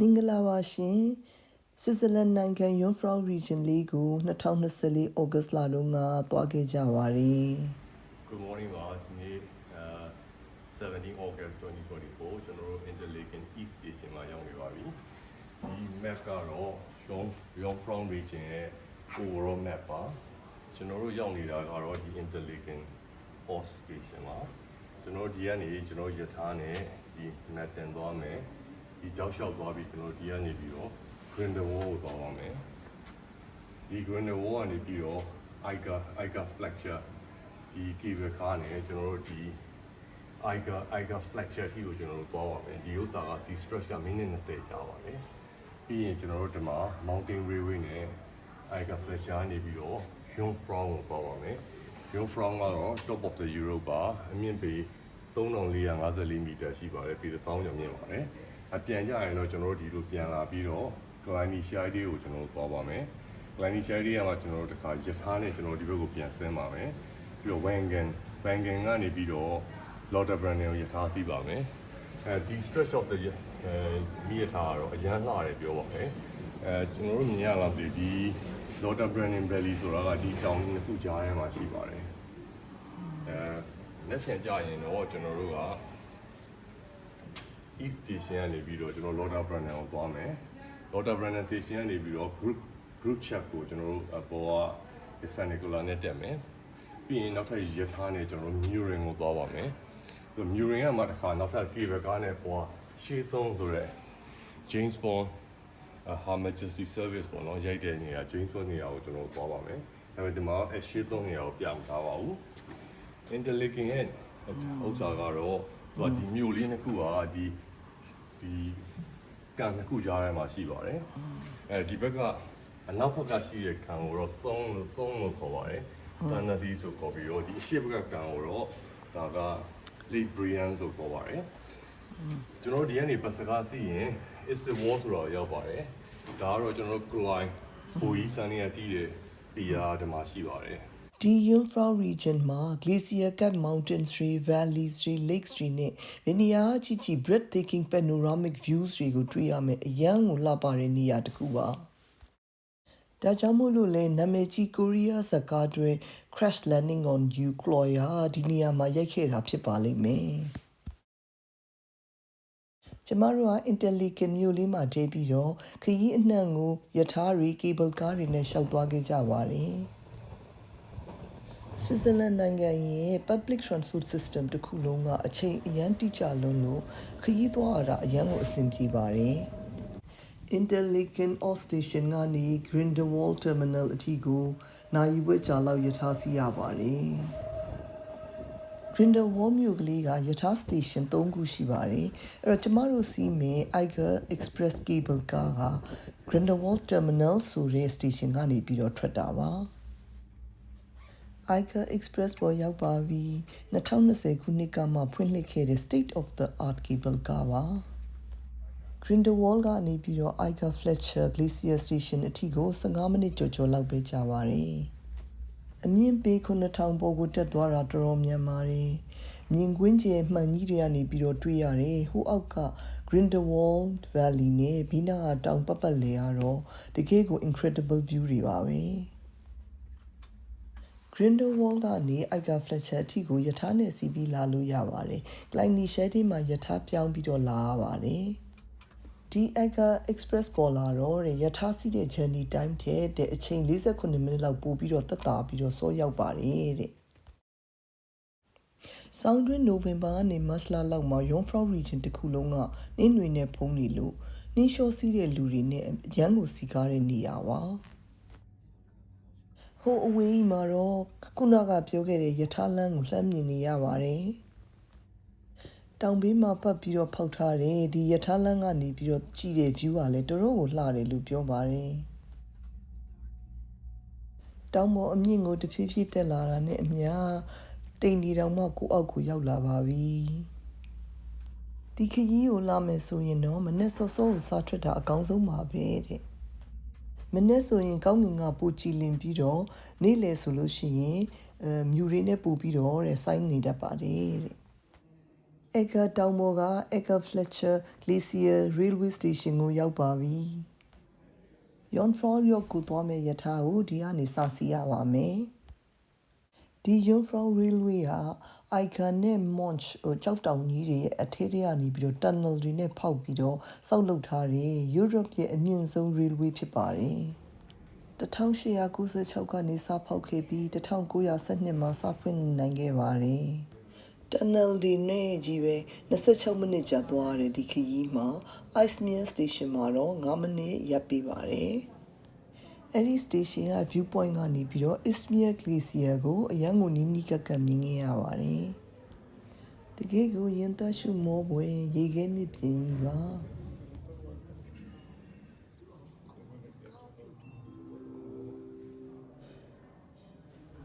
မင်္ဂလာပါရှင်ဆွစ်ဇာလန်နိုင်ငံ Jungfrau Region လေးကို2024 August လတုန်းကသွားခဲ့ကြပါတယ် Good morning ပါဒီနေ့အဲ17 August 2024ကျွန်တော်တို့ Interlaken East Station မှာရောက်နေပါပြီဒီ map ကတော့ Yong Yongfrong region ရဲ့ overall map ပါကျွန်တော်တို့ရောက်နေတာကတော့ဒီ Interlaken Horse Station ပါကျွန်တော်ဒီကနေကျွန်တော်ရထားနဲ့ဒီ map တင်သွားမယ် ဒီကြောက်လျှောက်သွားပြီးကျွန်တော်ဒီကနေပြီးတော့ Grindelwald ကိုသွားပါမယ်ဒီ Grindelwald ကနေပြီးတော့ Ica Ica Fletcher ဒီ cable car နဲ့ကျွန်တော်တို့ဒီ Ica Ica Fletcher ထိကိုကျွန်တော်တို့သွားပါမယ်ဒီဥစ္စာကဒီ stretch ကမိနစ်20ကြာပါတယ်ပြီးရင်ကျွန်တော်တို့ဒီမှာ Mountain Railway နဲ့ Ica Fletcher နေပြီးတော့ Jungfrau ကိုသွားပါမယ် Jungfrau ကတော့ top of the Europe ပါအမြင့်ပေ3454မီတာရှိပါတယ်ပြီးတော့တောင်းကျော်မြင့်ပါတယ် အပြန်ကြရင်တော့ကျွန်တော်တို့ဒီလိုပြန်လာပြီးတော့ Kleini Shire ကိုကျွန်တော်တို့သွားပါမယ် Kleini Shire ကမှကျွန်တော်တို့တခါယထာနဲ့ကျွန်တော်ဒီဘက်ကိုပြန်ဆင်းပါမယ်ပြီးတော့ Wangan Wangan ကနေပြီးတော့ Lauterbrunn ကိုယထာစီးပါမယ်အဲဒီ stretch of the အဲမိယထာကတော့အရန်လှတယ်ပြောပါမယ်အဲကျွန်တော်တို့မြင်ရလောက်ဒီဒီ Lauterbrunn Valley ဆိုတာကဒီတောင်နှစ်ခုကြားထဲမှာရှိပါတယ်အဲလက်ဆန်ကြရင်တော့ကျွန်တော်တို့က East Station ကနေပြီးတော့ကျွန်တော် Lotta Brandon ကိုသွားမယ်။ Lotta Brandon Station ကနေပြီးတော့ group group chat ကိုကျွန်တော်တို့အပေါ်က Funicular နဲ့တက်မယ်။ပြီးရင်နောက်ထပ်ရထားနဲ့ကျွန်တော်တို့ Murin ကိုသွားပါမယ်။ဒီ Murin ကမှတစ်ခါနောက်ထပ် cable car နဲ့ပေါ်ရှေ့သုံးဆိုရဲ James Bond အ Her Majesty Service ပေါ့နော်ရိုက်တဲ့နေရာ James Bond နေရာကိုကျွန်တော်တို့သွားပါမယ်။ဒါပေမဲ့ဒီမှာအရှေ့သုံးနေရာကိုပြမထားပါဘူး။ Interlinking ရဲ့ဥစ္စာကတော့သူကဒီမြို့လေးနှစ်ခုကဒီ ဒီကန်နှစ်ခုကြားထဲမှာရှိပါတယ်အဲဒီဘက်ကအနောက်ဘက်ကရှိတဲ့ကန်ကိုတော့သုံးလို့သုံးလို့ခေါ်ပါတယ်တန်နဒီဆိုခေါ်ပြီးတော့ဒီအရှိဘက်ကကန်ကိုတော့ဒါက Lake Brian ဆိုခေါ်ပါတယ်ကျွန်တော်တို့ဒီကနေဘတ်စကားစီးရင် is the wall ဆိုတော့ရောက်ပါတယ်ဒါကတော့ကျွန်တော်တို့ Klein ဘူကြီးစံနေရတည်တဲ့နေရာဒီမှာရှိပါတယ် ဒီ Jungfrau Region မှာ Glacier Cap Mountains တွေ Valleys တွေ Lakes တွေနဲ့ဒီနေရာချီချီ breathtaking panoramic views တွေကိုတွေ့ရမယ်အရန်ကိုလှပတဲ့နေရာတစ်ခုပါဒါကြောင့်မို့လို့လဲနာမည်ကြီးကိုရီးယားဇာတ်ကားတွေ Crash Landing on You Chloe ဒီနေရာမှာရိုက်ခဲ့တာဖြစ်ပါလိမ့်မယ်ကျမတို့က Interlaken မြို့လေးမှာတည်ပြီးတော့ခရီးအနှံ့ကိုယထာတွေ cable car တွေနဲ့ရှောက်သွားခဲ့ကြပါတယ် ဆွစ်ဇာလန်နိုင်ငံရဲ့ public transport system တစ်ခုလုံးကအချိန်အရန်တိကျလုံးလို့ခရီးသွားရတာအရန်ကိုအဆင်ပြေပါတယ်။ Interlaken Old Station ကနေ Grindelwald Terminal အထိကိုနိုင်ဝဲကြာလောက်ယထာစီးရပါတယ်။ Grindelwald မြို့ကလေးကယထာ station ၃ခုရှိပါတယ်။အဲ့တော့ကျမတို့စီးမယ် Eiger Express Cable Car က Grindelwald Terminal ဆိုတဲ့ station ကနေပြီးတော့ထွက်တာပါ။ Eiger Express ပေါ်ရောက်ပါပြီ2020ခုနှစ်ကမှဖွင့်လှစ်ခဲ့တဲ့ State of the Art Cable Car ပါ Grindelwald ကနေပြီးတော့ Eiger Fletcher Glacier Station အထိကို15မိနစ်ကျော်ကျော်လောက်ပဲကြာပါတယ်အမြင့်ပေ9000ပေါ်ကိုတက်သွားတာတော်တော်မြန်ပါတယ်မြင်ကွင်းကျယ်မှန်ကြီးတွေကနေပြီးတော့တွေ့ရတယ်ဟိုအောက်က Grindelwald Valley နဲ့ဘီနာတောင်ပတ်ပတ်လေကတော့တကယ်ကို incredible view တွေပါပဲ Grindelwald ကနေ Eiger Fletcher အထိကိုယထာနဲ့စီးပြီးလာလို့ရပါတယ်။ Kleini Shed မှာယထာပြောင်းပြီးတော့လာရပါတယ်။ဒီ Eiger Express ပေါ်လာတော့တဲ့ယထာစီးတဲ့ journey time တဲ့တဲ့အချိန်48မိနစ်လောက်ပို့ပြီးတော့တက်တာပြီးတော့စောရောက်ပါတယ်တဲ့။ဆောင်းတွင်းနိုဝင်ဘာကနေမတ်လလောက်မှာ Jungfrau region တစ်ခုလုံးကနင်းတွေနဲ့ဖုံးနေလို့နှင်းလျှောစီးတဲ့လူတွေနဲ့ရန်ကိုစီကားတဲ့နေရာပါ။ ဟိုအဝေးကြီးမှာတော့ခုနကပြောခဲ့တဲ့ယထာလန်းကိုလှမ်းမြင်နေရပါတယ်။တောင်ဘေးမှာပတ်ပြီးတော့ဖောက်ထားတယ်ဒီယထာလန်းကနေပြီးတော့ကြည့်တဲ့ view ကလည်းတော်တော်ကိုလှတယ်လို့ပြောပါတယ်။တောင်ပေါ်အမြင့်ကိုတဖြည်းဖြည်းတက်လာတာနဲ့အမျှတိမ်ဒီတောင်မှကိုအောက်ကိုရောက်လာပါပြီ။ဒီခရီးကိုလာမယ်ဆိုရင်တော့မနေ့စောစောကိုစားထွက်တာအကောင်းဆုံးပါပဲတဲ့။ မနေ့ဆိုရင်ကောင်းငင်ကပူကြည်လင်ပြီးတော့နေ့လယ်ဆိုလို့ရှိရင်အဲမြူရင်းနဲ့ပူပြီးတော့တဲ့ဆိုင်းနေတတ်ပါတယ်တဲ့ Eka တောင်ပေါ်က Eka Fletcher Glacier Railway Station ကိုရောက်ပါပြီ။ Yonfrau York ကိုသွားမယ့်ရထားကိုဒီကနေစစီးရပါမယ်။ ဒီ Yonfrau Railway ဟာ Icon နဲ့ Monch ဟိုကြောက်တောင်ကြီးတွေရဲ့အထက်ထဲကနေပြီးတော့ tunnel တွေနဲ့ဖောက်ပြီးတော့စောက်လုပ်ထားတဲ့ Europe ရဲ့အမြင့်ဆုံး railway ဖြစ်ပါတယ်။1896ကနေစဖောက်ခဲ့ပြီး1912မှာစဖွင့်နိုင်ခဲ့ပါတယ်။ tunnel ဒီနဲ့ကြီးပဲ26မိနစ်ကြာသွားရတယ်ဒီခရီးမှာ Icemere station မှာတော့9မိနစ်ရပ်ပြီးပါတယ်။ အဲ့ဒီ station က view point ကနေပြီးတော့ Ismere Glacier ကိုအရန်ကိုနီးနီးကပ်ကပ်မြင်ခဲ့ရပါတယ်။တကယ်ကိုရင်သက်ရှုမောပွဲရေခဲမြစ်ပြင်ကြီးပါ။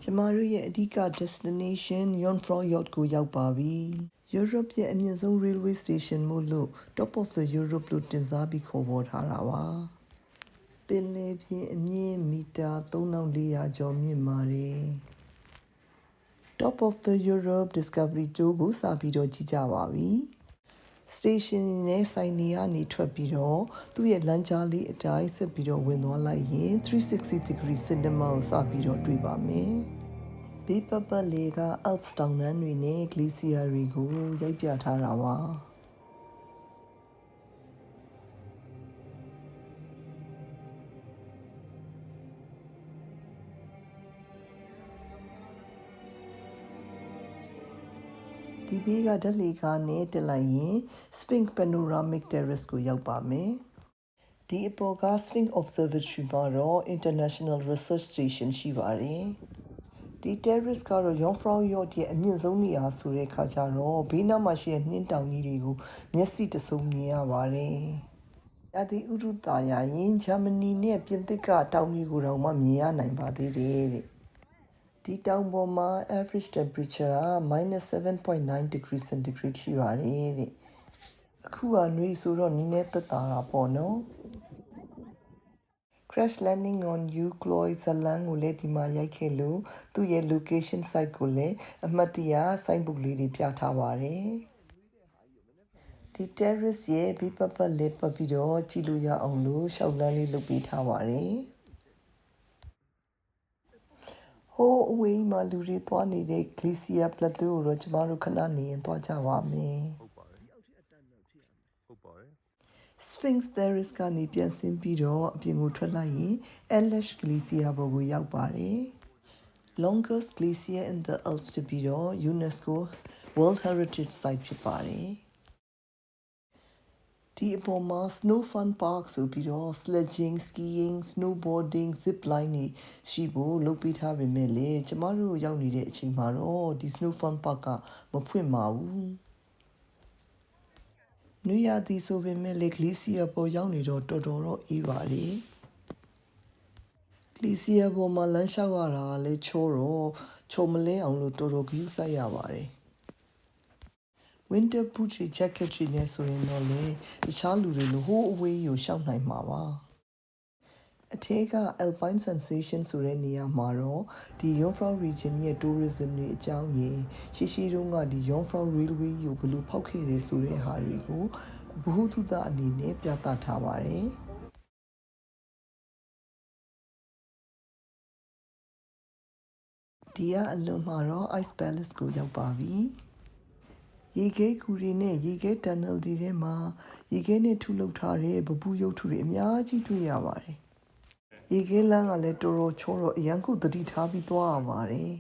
ကျမတို့ရဲ့အဓိက destination Jungfrau Yacht ကိုရောက်ပါပြီ။ Europe ရဲ့အမြင့်ဆုံး railway station မို့လို့ Top of the Europe လို့တင်စားပြီးခေါ်ပေါ်ထားတာပါ။ပ င်လယ်ပြင်အမြင့်မီတာ3400ကျော်မြင့်ပါတယ်။ Top of the Europe Discovery Tour ကိုစပြီးတော့ကြည့်ကြပါပြီ။ station နဲ့ဆိုင်နေကနေထွက်ပြီးတော့သူ့ရဲ့လမ်းကြားလေးအတိုင်းဆက်ပြီးတော့ဝင်သွားလိုက်ရင်360 degree cinema ကိုစပြီးတော့တွေ့ပါမယ်။ဘေးပတ်ပတ်လေးက Alps တောင်တန်းတွေနဲ့ glacier တွေကိုရိုက်ပြထားတာပါ။ ဒီဘေးကဓာတ်လေကားနဲ့တက်လိုက်ရင် Sphinx Panoramic Terrace ကိုရောက်ပါမယ်။ဒီအပေါ်က Sphinx Observatory မှာတော့ International Research Station ရှိပါတယ်။ဒီ terrace ကတော့ Jungfrau Yacht ရဲ့အမြင့်ဆုံးနေရာဆိုတဲ့ခါကျတော့ဘေးနားမှာရှိတဲ့နှင်းတောင်ကြီးတွေကိုမျက်စိတစုံမြင်ရပါတယ်။ရာသီဥတုသာယာရင်ဂျာမနီနဲ့ပြင်သစ်ကတောင်တွေကိုတောင်မှမြင်ရနိုင်ပါသေးတယ်တဲ့။ ဒီတောင်ပေါ်မှာ average temperature က -7.9 degree centigrade ရှိပါတယ်တဲ့အခုကနှွေးဆိုတော့နည်းနည်းသက်သာတာပေါ့နော် crash landing on you cloy ဇလန်းကိုလည်းဒီမှာရိုက်ခဲ့လို့သူ့ရဲ့ location site ကိုလည်းအမှတ်တရ site book လေးတွေပြထားပါတယ်ဒီ terrace ရဲ့ဘေးပတ်ပတ်လေးပတ်ပြီးတော့ကြည့်လို့ရအောင်လို့ရှောက်လန်းလေးလုပ်ပေးထားပါတယ် ဟိုးအဝေးမှာလူတွေသွားနေတဲ့ Glacier Plateau ကိုတော့ကျမတို့ခဏနေရင်သွားကြပါမယ်ဟုတ်ပါတယ်ဟုတ်ပါတယ် Sphinx Terrace ကနေပြန်ဆင်းပြီးတော့အပြင်ကိုထွက်လိုက်ရင် Elish Glacier ဘော်ကိုရောက်ပါတယ် Longest Glacier in the Alps ဖြစ်ပြီးတော့ UNESCO World Heritage Site ဖြစ်ပါတယ် ဒီအပေါ်မှာ Snow Fun Park ဆိုပြီးတော့ sledging, skiing, snowboarding, zip line တွေရှိဖို့လုပ်ပေးထားပေမဲ့လေကျမတို့ရောက်နေတဲ့အချိန်မှာတော့ဒီ Snow Fun Park ကမဖွင့်ပါဘူးနွေရာသီဆိုပေမဲ့လေ glacier ပေါ်ရောက်နေတော့တော်တော်တော့အေးပါလေ glacier ပေါ်မှာလမ်းလျှောက်ရတာကလည်းချောတော့ချော်မလဲအောင်လို့တော်တော်ကြီးစိုက်ရပါတယ် winter boot တွေ jacket တွေနဲ့ဆိုရင်တော့လေတခြားလူတွေလိုဟိုးအဝေးကိုရှောက်နိုင်မှာပါအထက်က Alpine Sensation ဆိုတဲ့နေရာမှာတော့ဒီ Jungfrau region ရဲ့ tourism တွေအကြောင်းရင်းရှိရှိတုန်းကဒီ Jungfrau railway ကိုဘယ်လိုဖောက်ခဲ့တယ်ဆိုတဲ့ဟာတွေကိုဘ ഹു တုတအနေနဲ့ပြသထားပါတယ်ဒီကအလွန်မှာတော့ Ice Palace ကိုရောက်ပါပြီ။ ရေခဲကူတွေနဲ့ရေခဲတန်နယ်တွေထဲမှာရေခဲနဲ့ထုလုပ်ထားတဲ့ပပူးရုပ်ထုတွေအများကြီးတွေ့ရပါတယ်။ရေခဲလမ်းကလည်းတော်တော်ချောတော့အရန်ကိုသတိထားပြီးသွားရပါတယ်။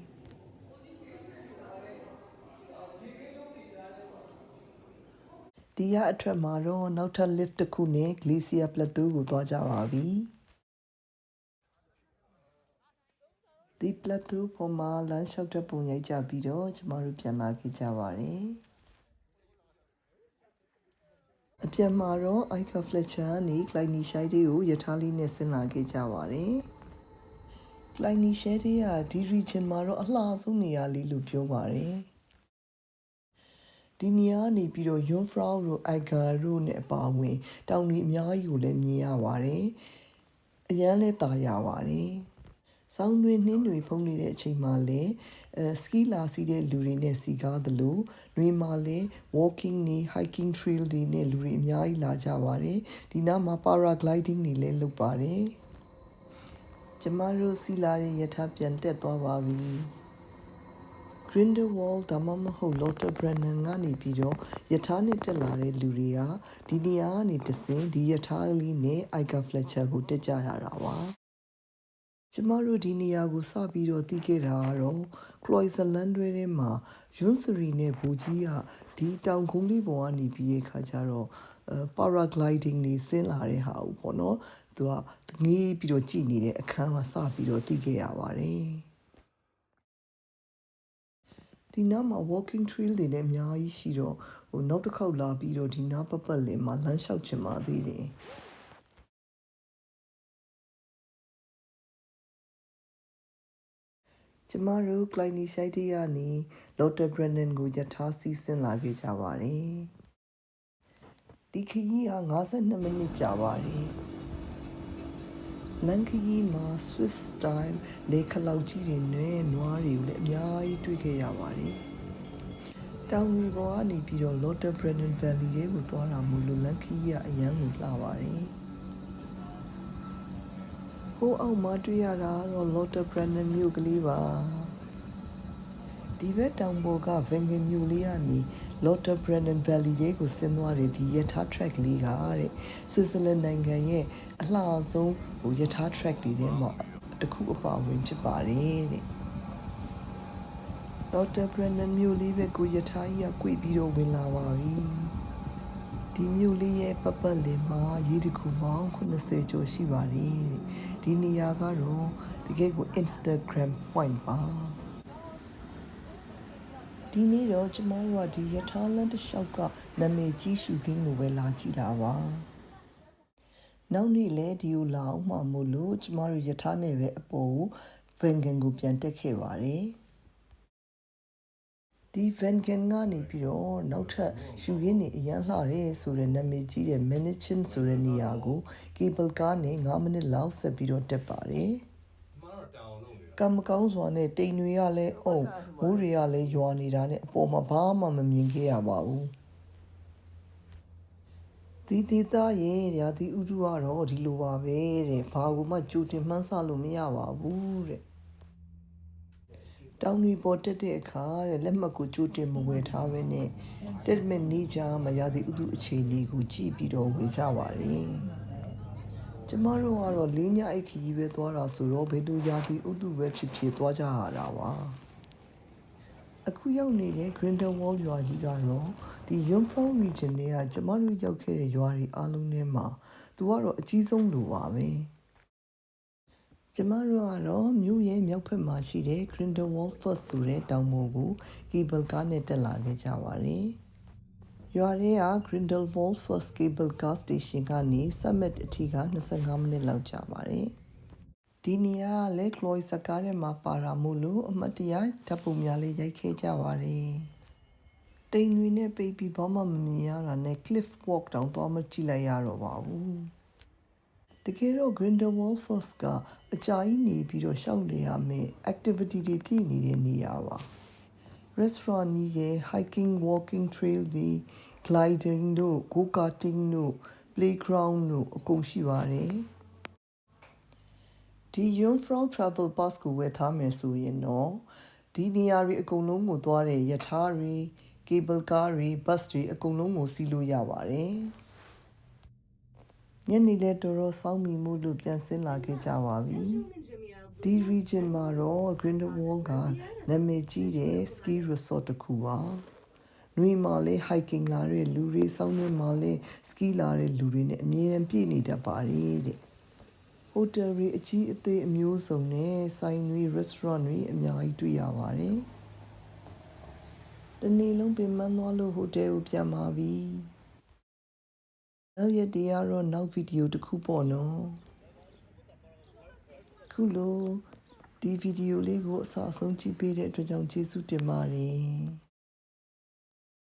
ဒီရအထက်မှာတော့နောက်ထပ် lift တစ်ခုနဲ့ Glacier Plateau ကိုသွားကြပါပြီ။ဒီ plateau ပေါ်မှာလမ်းလျှောက်တဲ့ပုံရိုက်ကြပြီးတော့ကျမတို့ပြန်လာခဲ့ကြပါတယ်။အ ပြန်မှာတော့ Ica Fletcher ကနေ Kleine Scheide ကိုရထားလေးနဲ့ဆင်းလာခဲ့ကြပါတယ်။ Kleine Scheide ကဒီ region မှာတော့အလှဆုံးနေရာလေးလို့ပြောပါတယ်။ဒီနေရာကနေပြီးတော့ Jungfrau တို့ Eiger တို့နဲ့အပါအဝင် တောင်တွေအများကြီးကိုလည်းမြင်ရပါတယ်။အရန်လဲတာရပါတယ်။ ဆောင်းတွင်နှင်းတွေဖုံးနေတဲ့အချိန်မှာလည်းအဲစကီလာစီးတဲ့လူတွေနဲ့စီကားသလိုတွင်မှာလည်း walking နေ hiking trail တွေနဲ့လူတွေအများကြီးလာကြပါတယ်ဒီနားမှာ paragliding တွေလည်းလုပ်ပါတယ်ကျမတို့စီလာရဲ့ယထာပြန်တက်သွားပါပြီ Grindelwald ဒါမှမဟုတ် Lotte Brennan ကနေပြီးတော့ယထာနဲ့တက်လာတဲ့လူတွေကဒီနေရာကနေတဆင်ဒီယထာလေးနဲ့ Ica Fletcher ကိုတက်ကြရတာပါ ကျမတို့ဒီနေရာကိုစပြီးတော့တည်ခဲ့တာကတော့ Cloiseland တွေထဲမှာ Yunsuri နဲ့ဘူကြီးကဒီတောင်ကုန်းလေးပေါ်ကနေပြီးတဲ့ခါကျတော့အဲ paragliding နေဆင်းလာတဲ့ဟာဦးပေါ့နော်သူကငေးပြီးတော့ကြည်နေတဲ့အခန်းမှာစပြီးတော့တည်ခဲ့ရပါတယ်ဒီနားမှာ walking trail တွေလည်းအများကြီးရှိတော့ဟိုနောက်တစ်ခေါက်လာပြီးတော့ဒီနားပတ်ပတ်လည်မှာလမ်းလျှောက်ချင်ပါသေးတယ် ကျမတို့ Kleiny Shite ကနေ Lotte Brennan ကိုယထာစီးဆင်းလာခဲ့ကြပါတယ်ဒီခရီးက52မိနစ်ကြာပါတယ်လန်ခရီးမှာ Swiss style လေခလောက်ကြီးတွေနဲ့နွားတွေကိုလည်းအများကြီးတွေ့ခဲ့ရပါတယ်တောင်ဝီပေါ်ကနေပြီးတော့ Lotte Brennan Valley တွေကိုသွားတာမို့လို့လန်ခရီးကအရန်ကိုလှပါတယ် ဟိုအောက်မှာတွေ့ရတာကတော့ Lotte Brennan မြို့ကလေးပါဒီဘက်တောင်ပေါ်က Vengen မြို့လေးကနေ Lotte Brennan Valley လေးကိုဆင်းသွားတဲ့ဒီယထာ track လေးကတဲ့ Switzerland နိုင်ငံရဲ့အလှဆုံးဟိုယထာ track တွေထဲမှာတစ်ခုအပါအဝင်ဖြစ်ပါတယ်တဲ့ Lotte Brennan မြို့လေးပဲကိုယထာကြီးက꿰ပြီးတော့ဝင်လာပါပြီ ဒီမြို့လေးရဲ့ပတ်ပတ်လည်မှာရေတခုပေါင်း80ကျော်ရှိပါတယ်တဲ့ဒီနေရာကတော့တကယ်ကို Instagram point ပါဒီနေ့တော့ကျမတို့ကဒီရထားလမ်းတစ်လျှောက်ကနာမည်ကြီးရှုခင်းကိုပဲလာကြည့်တာပါနောက်နေ့လဲဒီကိုလာအောင်မှမို့လို့ကျမတို့ရထားနဲ့ပဲအပေါ်ကိုဗန်ဂန်ကိုပြန်တက်ခဲ့ပါတယ် ဒီဗန်ဂန်ကနေပြီးတော့နောက်ထပ်ရှူရင်းနေအရန်လှတယ်ဆိုတဲ့နာမည်ကြီးတဲ့ Manichin ဆိုတဲ့နေရာကို cable car နဲ့9မိနစ်လောက်ဆက်ပြီးတော့တက်ပါတယ်မတော့တောင်းလို့နေကံမကောင်းစွာနဲ့တိမ်တွေကလည်းအုံမိုးတွေကလည်းရွာနေတာနဲ့အပေါ်မှာဘာမှမမြင်ခဲ့ရပါဘူးဒီဒေသရဲ့ရာသီဥတုကတော့ဒီလိုပါပဲတဲ့ဘာကိုမှကြိုတင်မှန်းဆလို့မရပါဘူးတဲ့ တောင်တွေပေါ်တက်တဲ့အခါတဲ့လက်မှတ်ကိုကြိုတင်မဝယ်ထားဘဲနဲ့တက်မဲ့နေကြမရာသီဥတုအခြေအနေကိုကြည့်ပြီးတော့ဝယ်ကြပါတယ်ကျမတို့ကတော့လေးညအိတ်ခရီးပဲသွားတာဆိုတော့ဘယ်လိုရာသီဥတုပဲဖြစ်ဖြစ်သွားကြရတာပါအခုရောက်နေတဲ့ Grindelwald ရွာကြီးကတော့ဒီ Jungfrau region တွေကကျမတို့ရောက်ခဲ့တဲ့ရွာတွေအားလုံးထဲမှာသူကတော့အကြီးဆုံးလို့ပါပဲ ကျမတို့ကတော့မြို့ရဲ့မြောက်ဘက်မှာရှိတဲ့ Grindelwald First ဆိုတဲ့တောင်ပေါ်ကို cable car နဲ့တက်လာခဲ့ကြပါတယ်ရွာထဲက Grindelwald First Cable Car Station ကနေ Summit အထိက25မိနစ်လောက်ကြာပါတယ်ဒီနေရာကလည်း Cloy စကားထဲမှာပါတာမို့လို့အမတ်တရဓာတ်ပုံများလေးရိုက်ခဲ့ကြပါတယ်။တိမ်တွေနဲ့ပိတ်ပြီးဘာမှမမြင်ရတာနဲ့ cliff walk တောင်သွားမကြည့်လိုက်ရတော့ပါဘူး။ တကယ်တော့ Grindelwald Falls ကအကြာကြီးနေပြီးတော့ရှောက်လေရမယ် activity တွေပြည့်နေတဲ့နေရာပါ။ restaurant ကြီးရဲ့ hiking walking trail တွေ gliding တို့ go karting တို့ playground တို့အကုန်ရှိပါတယ်။ဒီ Jungfrau Travel Pass ကိုဝယ်ထားမယ်ဆိုရင်တော့ဒီနေရာတွေအကုန်လုံးကိုသွားတဲ့ယထာတွေ cable car တွေ bus တွေအကုန်လုံးကိုစီးလို့ရပါတယ် ညနေလဲတော်တော်စောင်းမိမှုလို့ပြန်ဆင်းလာခဲ့ကြပါပြီဒီ region မှာတော့ Grindelwald ကနာမည်ကြီးတဲ့ ski resort တစ်ခုပါနွေမှာလေ hiking လာတဲ့လူတွေစောင်းနေမှာလေ ski လာတဲ့လူတွေနဲ့အမြဲတမ်းပြည့်နေတတ်ပါတယ်တဲ့ဟိုတယ်တွေအကြီးအသေးအမျိုးစုံနဲ့ဆိုင်တွေ restaurant တွေအများကြီးတွေ့ရပါတယ်။တနေ့လုံးပင်မသွားလို့ဟိုတယ်ကိုပြန်ပါပြီ။ နောက်ရက်တည်းကတော့နောက်ဗီဒီယိုတစ်ခုပေါ့နော်။ခုလိုဒီဗီဒီယိုလေးကိုအစအဆုံးကြည့်ပေးတဲ့အတွက်ကြောင့်ကျေးဇူးတင်ပါတယ်။